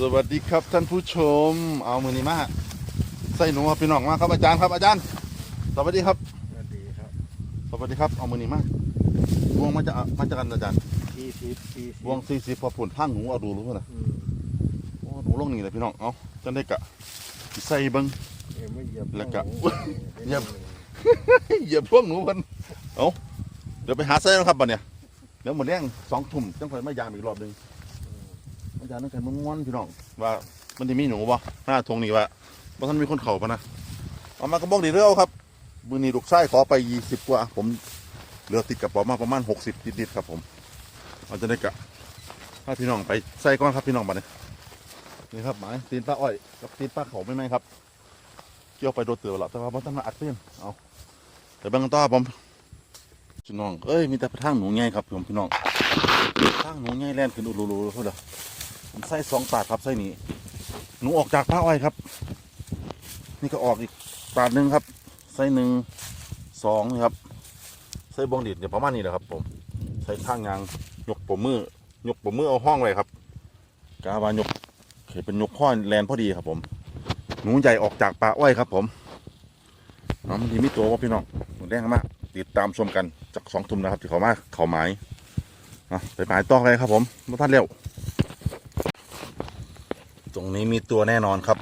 สวัสดีครับท่านผู้ชม เอามือนี้มาใส่หนูครับพี่น้องมาครับอาจารย์ครับอาจารย์ สวัสดีครับ สวัสดีครับ สวัสดีครับ เอามือนี้มาบวงมาจะมาจะกันอาจารย์สี่สิบสี่สิบบวงสี่สิบพอผลทางหนูเอาดูรู้นะอืมโอ้หนูลงนี่เลยพี่น้องเอาจังได้กะสิใส่เบิ้งเดี๋ยวไม่เหยียบแล้วก็หมูเหยียบเหยียบพวกหนูมันเอาเดี๋ยวไปหาใส่แล้วครับบัดเนี่ยเดี๋ยวหมดแรงสองทุ่มจังค่อยมายามอีกรอบหนึง อาจารย์นั่งกันม้วนพี่น้องว่ามันจะมีหนูบ่หน้าทงนี่ว่าว่าท่านมีคนเข่าปะนะเอามากระบอกดีเรื่อครับมือนี้ลูกไส้ขอไปยี่สิบกว่า ผมเหลือติดกระเป๋ามาประมาณหกสิบติดๆครับ ผมเอาจะได้กะถ้าพี่น้องไปใส่ก้อนครับพี่น้องบัดเนี่ยนี่ครับหมายตีนปลาอ้อยกับตีนปลาเขาไม่ไหมครับเกี่ยวไปโดนเตือหรอกแต่ว่าบ่ต้องมาอัดเพื่อนเอาแต่บางต่อผมพี่น้องเอ้ยมีแต่ทางหนูไงครับผมพี่น้องทางหนูไงแล่นขึ้นอุลุลุเขาเด้อ ใส่สองปาดครับใส่นี้หนูออกจากผ้าอ้อยครับ นี่ก็ออกอีกปาดหนึ่งครับ ใส่หนึ่งสองครับ ใส่บองดิดเนี่ยประมาณนี้แหละครับผม ใส่ข้างยางยกปมมือยกปมมือเอาห้องไว้ครับกาวานยกเขยเป็นยกข้อแลนพอดีครับผม หนูใหญ่ออกจากป่าอ้อยครับ ผมน้องมันดีไม่ตัวว่าพี่น้องหนูแดงมากติดตามชมกันจากสองทุ่มนะครับที่เขามาเขาหมายไปหมายต่อเลยครับผมมาท่านเร็ว ตรงนี้มีตัวแน่นอนครับ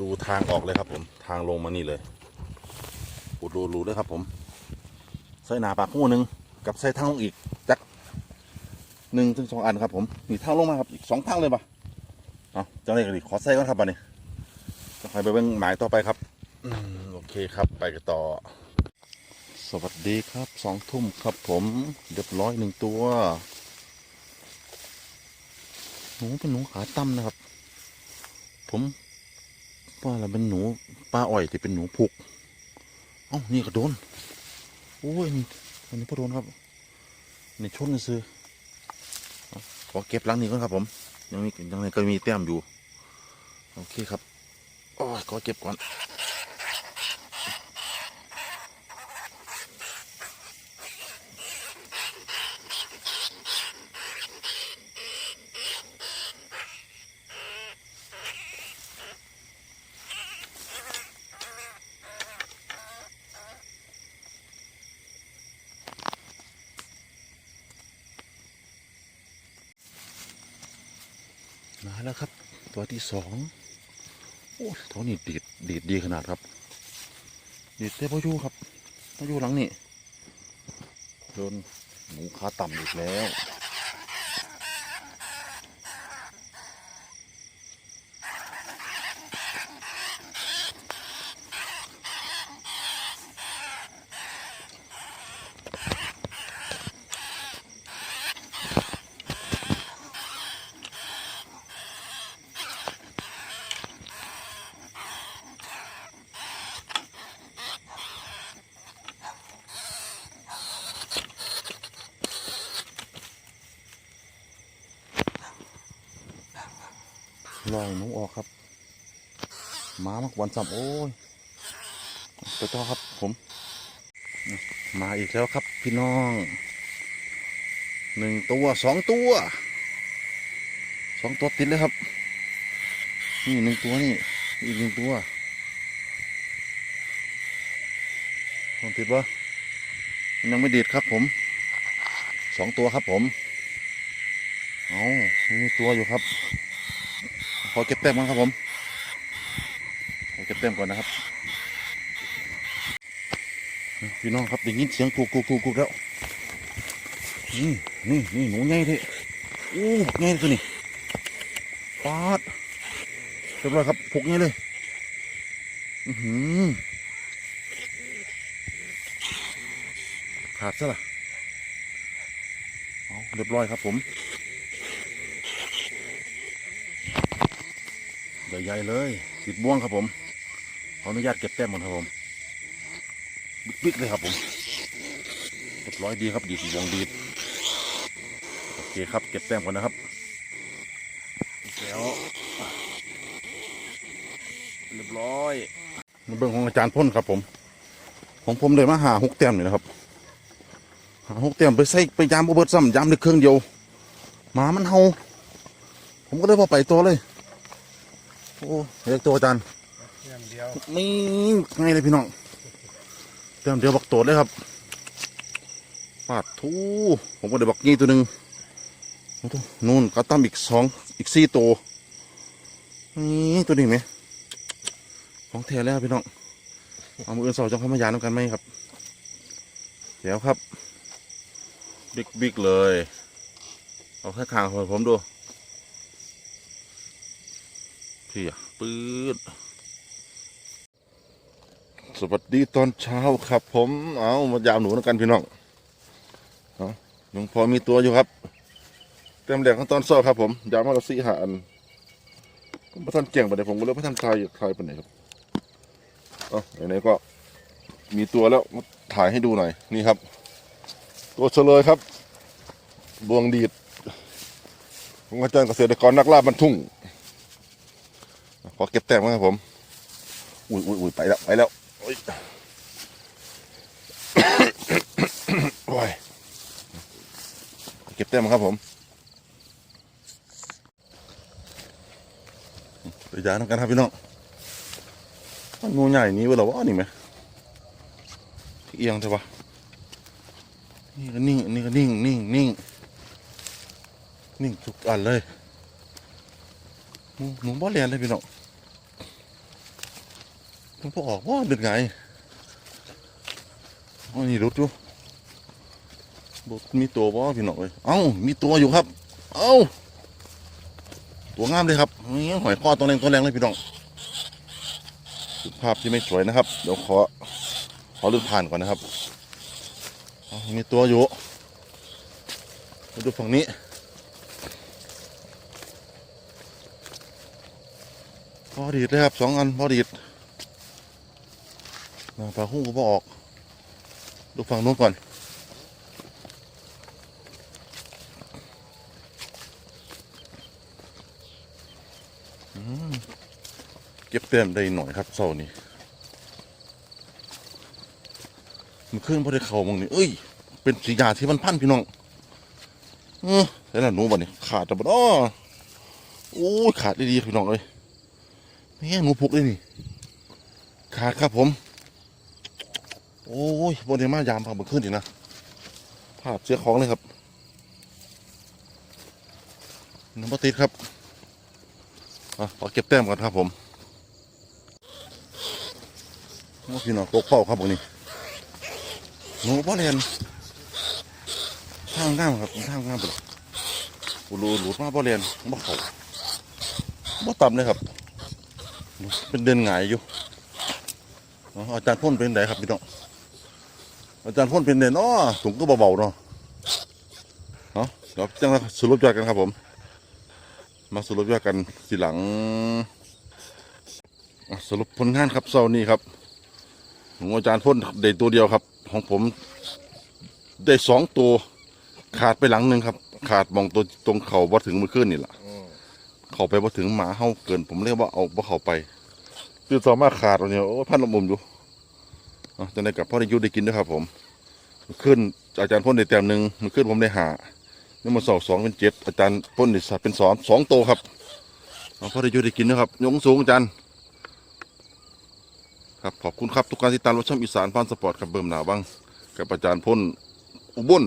ดูทางออกเลยครับ ผม ทางลงมานี่เลยอุดรูด้วยครับ ผมใส่หนาปากคู่หนึ่งกับใส่ทางลงอีกจักหนึ่งถึงสองอันครับ ผมมีทางลงมาครับอีกสองทางเลยปะเอาจังเลยกันดิขอใส่ก่อนครับบัดนี้จะไปเบิ่งหมายต่อไปครับอโอเคครับไปกันต่อ สวัสดีครับสองทุ่มครับผมเรียบร้อยหนึ่งตัว หนูเป็นหนูขาตั้มนะครับ ผมว่าเราเป็นหนูปลาอ่อยที่เป็นหนูผูกเอ้านี่ก็โดนโอ้ยอันนี้พอโดนครับในชนซื้อขอเก็บหลังนี้ก่อนครับ ผม ยังมียังไงก็มีแต้มอยู่ โอเคครับโอ้ยขอเก็บก่อน แล้วครับ ตัวที่สองโอ้เท่านี้ดีดดีดดีขนาดครับ ดีดเต้พ่อยูครับพ่อยูหลังนี่โดนหมูขาต่ำอีกแล้ว ลอยหนูออกครับหมามักวันซ้ำโอ้ยไปต่อครับผมมาอีกแล้วครับพี่น้องหนึ่งตัวสองตัวสองตัวติดเลยครับ นี่หนึ่งตัวนี่อีกหนึ่งตัวลองติดวะยังไม่ดีดครับผมสองตัวครับผมเอามีตัวอยู่ครับ ขอเก็บแต้มก่อนครับผมขอเก็บแต้มก่อนนะครับ พี่น้องครับได้ยินเสียงกูกูกูกูแล้วนี่นี่นี่หนูใหญ่เลยโอ้ใหญ่ตัวนี้ปาดเรียบร้อยครับผูกใหญ่เลยอือหือขาดซะละเอาเรียบร้อยครับผม ใหญ่ๆเลยติดบ่วงครับผมขออนุญาตเก็บแต้มก่อนครับผมบิ๊กๆเลยครับผมเรียบร้อยดีครับดีดบ่วงดีดโอเคครับเก็บแต้มก่อนนะครับแล้วเรียบร้อยในเบื้องของอาจารย์พ่นครับผม ของผมเลยมาหาหกแต้มนี่นะครับหาหกแต้มไปใส่ไปยามอุเบิร์ซ้ำยามในเครื่องเดียวหมามันเห่าผมก็เลยพอไปตัวเลย โอ้เรียกตัวอาจารย์อย่างเดียวนี่ไงเลยพี่น้องเต็มเดียวบักโตดเลยครับปาดทูผมก็ได้บักงี้ตัวหนึ่งโอ้โหนู่นก็ตั้มอีกสองอีกสี่ตัวนี่ตัวนี้ไหมของแท้แล้วพี่น้องเอามืออนเสาจังเข้ามายานำกันไหมครับเดี๋ยวครับ บิ๊กบิ๊กเลย เอาแค่คางของผมดู พี่ปื๊ดสวัสดีตอนเช้าครับ ผม เอามายามหนูนำกันพี่น้องเอายังพอมีตัวอยู่ครับ เต็มแดงของตอนเช้าครับ ผมยามมาละสี่หาอันผมพระท่านเก่งไปไหนผมก็เลยพระท่านทายทายไปไหนครับเอ๋อไหนก็มีตัวแล้วถ่ายให้ดูหน่อย นี่ครับ ตัวเฉลยครับดวงดีดของอาจารย์เกษตรกรนักล่าบรรทุ่ง ขอเก็บแต้มก่อนครับผม อุ้ยอุ้ยอุ้ยไปแล้วไปแล้วโอ้ยโอ้ยเก็บแต้มครับผมไปยาน้ำกันครับพี่น้องมันงูใหญ่นี้เวลาวะนี่ไหมเอียงใช่ปะนี่ก็นิ่งอันนี่ก็นิ่งนิ่งนิ่งนิ่งทุกอันเลยหนูหนูบ่เรียนเลยพี่น้อง มันพอออกว่าเดือดไงอ๋อนี่รุดอยู่รุดมีตัวบ่พี่น้องเลยเอ้ามีตัวอยู่ครับ เอ้าตัวงามเลยครับนี่หอยคอตัวแรงตัวแรงเลยพี่น้องภาพที่ไม่สวยนะครับ เดี๋ยวขอขอเลือกผ่านก่อนนะครับมีตัวอยู่มาดูฝั่งนี้พอดีดเลยครับสองอันพอดีด ปลาหุ้งก็บออก ดูฝั่งนู้นก่อน เก็บเต็มได้หน่อยครับเสานี้มันขึ้นพอได้เข่ามองนี่เอ้ย เป็นสียาที่มันพันพี่น้อง เออแล้วหนูบ่นี่ขาดแต่บ่อ้อโอ้ยขาดดีๆพี่น้องเลยนี่หนูพุกเลยนี่ ขาดครับผม โอ้ยบนเดมายามพังบนขึ้นอีกนะภาพเสียของเลยครับน้ำปติดครับอะขอเก็บแต้มก่อนครับผมโอ้พี่น้องตกเป้าครับวันนี้หนูบ่เรียนทางง่ามครับทางง่ามไปเลยกูรูหลุดมาบ่เรียนบ่เขาบ่ต่ำเลยครับ เป็นเดินหงายอยู่อาจารย์พ่นเป็นไงครับพี่น้อง อาจารย์พ่นเป็นเด่นอ้อสูงก็เบาๆเนาะเนาะเดี๋ยวจังมาสรุปยอดกันครับผม มาสรุปยอดกันทีหลัง สรุปผลงานครับเสาร์นี้ครับของอาจารย์พ่นได้ตัวเดียวครับ ของผมได้สองตัวขาดไปหลังหนึ่งครับ ขาดมองตัวตรงเข่าว่าถึงมือขึ้นนี่แหละเข้าไปว่าถึงหมาเฮาเกิน ผมเรียกว่าเอาว่าเข้าไปคือสามาขาดเอาเนี่ยโอ้พันลมมุมอยู่ จะได้กับพ่อได้ยุได้กินด้วยครับผมขึ้นอาจารย์พ่นได้แต้มหนึ่งมันขึ้นผมได้หานี่มาสองสองเป็นเจ็ดอาจารย์พ่นได้สัตว์เป็นสองสองโตครับพ่อได้ยุได้กินนะครับยงสูงอาจารย์ครับขอบคุณครับทุกการติดตามรถชมอีสานพานสปอร์ตกับเบิ่มหนาบ้างกับอาจารย์พ่นอุบล